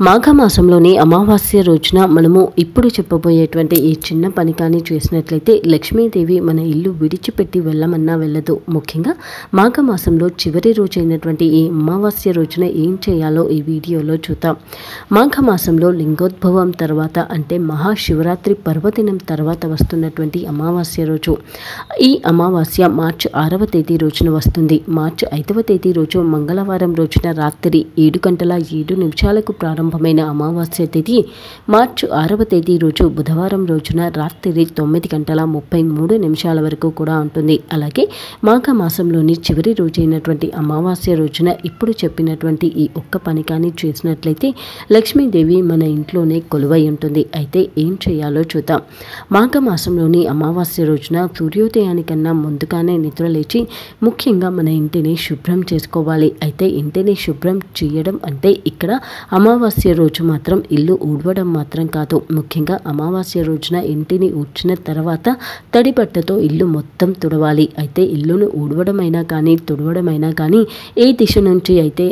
మాఘమాసంలోని అమావాస్య రోజున మనము ఇప్పుడు చెప్పబోయేటువంటి ఈ చిన్న పని కానీ చేసినట్లయితే లక్ష్మీదేవి మన ఇల్లు విడిచిపెట్టి వెళ్ళమన్నా వెళ్ళదు. ముఖ్యంగా మాఘమాసంలో చివరి రోజు అయినటువంటి ఈ అమావాస్య రోజున ఏం చేయాలో ఈ వీడియోలో చూద్దాం. మాఘమాసంలో లింగోద్భవం తర్వాత అంటే మహాశివరాత్రి పర్వదినం తర్వాత వస్తున్నటువంటి అమావాస్య రోజు. ఈ అమావాస్య మార్చి ఆరవ తేదీ రోజున వస్తుంది. మార్చి ఐదవ తేదీ రోజు మంగళవారం రోజున రాత్రి ఏడు గంటల ఏడు నిమిషాలకు ప్రారంభం ప్రారంభమైన అమావాస్య తేదీ మార్చి ఆరవ తేదీ రోజు బుధవారం రోజున రాత్రి తొమ్మిది గంటల ముప్పై మూడు నిమిషాల వరకు కూడా ఉంటుంది. అలాగే మాఘ మాసంలోని చివరి రోజైనటువంటి అమావాస్య రోజున ఇప్పుడు చెప్పినటువంటి ఈ ఒక్క పని కానీ చేసినట్లయితే లక్ష్మీదేవి మన ఇంట్లోనే కొలువై ఉంటుంది. అయితే ఏం చేయాలో చూద్దాం. మాఘ మాసంలోని అమావాస్య రోజున సూర్యోదయానికన్నా ముందుగానే నిద్రలేచి ముఖ్యంగా మన ఇంటిని శుభ్రం చేసుకోవాలి. అయితే ఇంటిని శుభ్రం చేయడం అంటే ఇక్కడ అమావాస్య రోజు మాత్రం ఇల్లు ఊడవడం మాత్రం కాదు. ముఖ్యంగా అమావాస్య రోజున ఇంటిని ఊడ్చిన తర్వాత తడిపట్టతో ఇల్లు మొత్తం తుడవాలి. అయితే ఇల్లును ఊడవడమైనా కానీ తుడవడమైనా కానీ ఏ దిశ నుంచి అయితే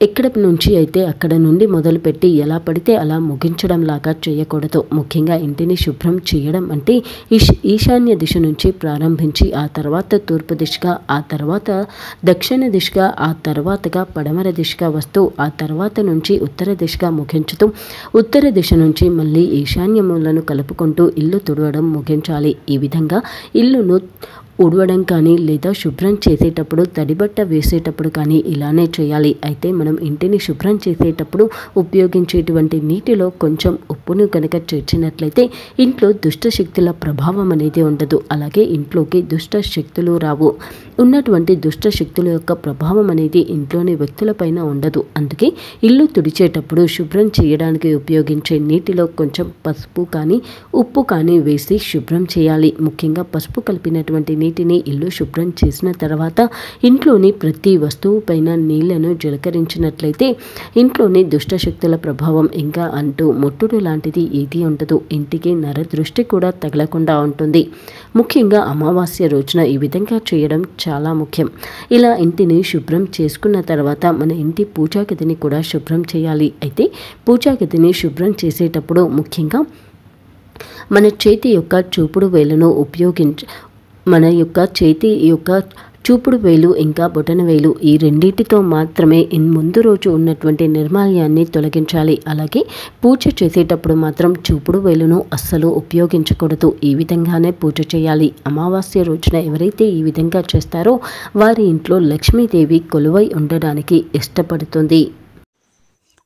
ఎక్కడ నుంచి అయితే అక్కడ నుండి మొదలుపెట్టి ఎలా పడితే అలా ముగించడం లాగా చేయకూడదు. ముఖ్యంగా ఇంటిని శుభ్రం చేయడం అంటే ఈశ్ ఈశాన్య దిశ నుంచి ప్రారంభించి ఆ తర్వాత తూర్పు దిశగా ఆ తర్వాత దక్షిణ దిశగా ఆ తర్వాతగా పడమర దిశగా వస్తూ ఆ తర్వాత నుంచి ఉత్తర దిశగా ముగించుతూ ఉత్తర దిశ నుంచి మళ్ళీ ఈశాన్యములను కలుపుకుంటూ ఇల్లు తుడవడం ముగించాలి. ఈ విధంగా ఇల్లును ఉడవడం కానీ లేదా శుభ్రం చేసేటప్పుడు తడిబట్ట వేసేటప్పుడు కానీ ఇలానే చేయాలి. అయితే మనం ఇంటిని శుభ్రం చేసేటప్పుడు ఉపయోగించేటువంటి నీటిలో కొంచెం ఉప్పును కనుక చేర్చినట్లయితే ఇంట్లో దుష్ట శక్తుల ప్రభావం అనేది ఉండదు. అలాగే ఇంట్లోకి దుష్ట శక్తులు రావు. ఉన్నటువంటి దుష్ట శక్తుల యొక్క ప్రభావం అనేది ఇంట్లోని వ్యక్తులపైన ఉండదు. అందుకే ఇల్లు తుడిచేటప్పుడు శుభ్రం చేయడానికి ఉపయోగించే నీటిలో కొంచెం పసుపు కానీ ఉప్పు కానీ వేసి శుభ్రం చేయాలి. ముఖ్యంగా పసుపు కలిపినటువంటి నీటిని ఇల్లు శుభ్రం చేసిన తర్వాత ఇంట్లోని ప్రతి వస్తువు పైన నీళ్ళను జలకరించినట్లయితే ఇంట్లోని దుష్టశక్తుల ప్రభావం ఇంకా అంటూ ముట్టుడు లాంటిది ఏది ఉండదు. ఇంటికి నరదృష్టి కూడా తగలకుండా ఉంటుంది. ముఖ్యంగా అమావాస్య రోజున ఈ విధంగా చేయడం చాలా ముఖ్యం. ఇలా ఇంటిని శుభ్రం చేసుకున్న తర్వాత మన ఇంటి పూజా గదిని కూడా శుభ్రం చేయాలి. అయితే పూజా గదిని శుభ్రం చేసేటప్పుడు ముఖ్యంగా మన చేతి యొక్క చూపుడు వేలను ఉపయోగించ మన యొక్క చేతి యొక్క చూపుడు వేలు ఇంకా బొటన వేలు ఈ రెండింటితో మాత్రమే ముందు రోజు ఉన్నటువంటి నిర్మాల్యాన్ని తొలగించాలి. అలాగే పూజ చేసేటప్పుడు మాత్రం చూపుడు వేలును అస్సలు ఉపయోగించకూడదు. ఈ విధంగానే పూజ చేయాలి. అమావాస్య రోజున ఎవరైతే ఈ విధంగా చేస్తారో వారి ఇంట్లో లక్ష్మీదేవి కొలువై ఉండడానికి ఇష్టపడుతుంది.